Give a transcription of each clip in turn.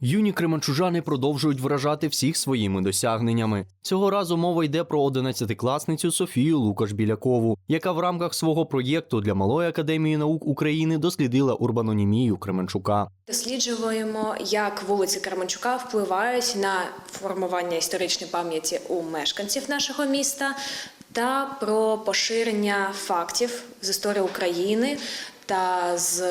Юні кременчужани продовжують вражати всіх своїми досягненнями. Цього разу мова йде про 11-класницю Софію Лукаш-Білякову, яка в рамках свого проєкту для Малої академії наук України дослідила урбанонімію Кременчука. Досліджуємо, як вулиці Кременчука впливають на формування історичної пам'яті у мешканців нашого міста та про поширення фактів з історії України та з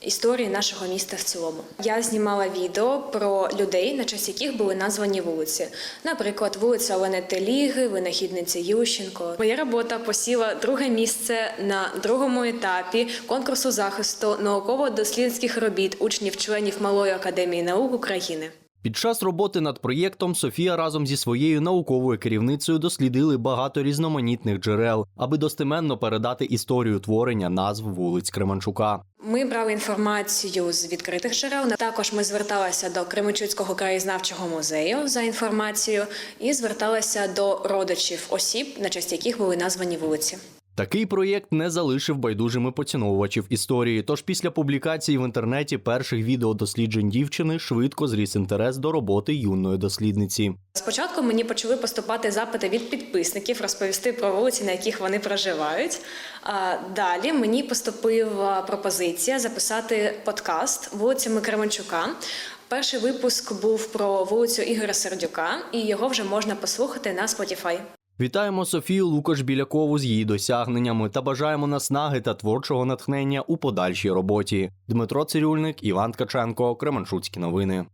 історії нашого міста в цілому. Я знімала відео про людей, на честь яких були названі вулиці. Наприклад, вулиця Олени Теліги, винахідниці Ющенко. Моя робота посіла друге місце на другому етапі конкурсу захисту науково-дослідницьких робіт учнів-членів Малої академії наук України. Під час роботи над проєктом Софія разом зі своєю науковою керівницею дослідили багато різноманітних джерел, аби достеменно передати історію творення назв вулиць Кременчука. Ми брали інформацію з відкритих джерел. Також ми зверталися до Кременчуцького краєзнавчого музею за інформацією і зверталися до родичів осіб, на честь яких були названі вулиці. Такий проєкт не залишив байдужими поціновувачів історії. Тож після публікації в інтернеті перших відеодосліджень дівчини швидко зріс інтерес до роботи юної дослідниці. Спочатку мені почали поступати запити від підписників розповісти про вулиці, на яких вони проживають. Далі мені поступила пропозиція записати подкаст вулицями Кременчука. Перший випуск був про вулицю Ігоря Сердюка, і його вже можна послухати на Spotify. Вітаємо Софію Лукаш-Білякову з її досягненнями та бажаємо наснаги та творчого натхнення у подальшій роботі. Дмитро Цирюльник, Іван Ткаченко, Кременчуцькі новини.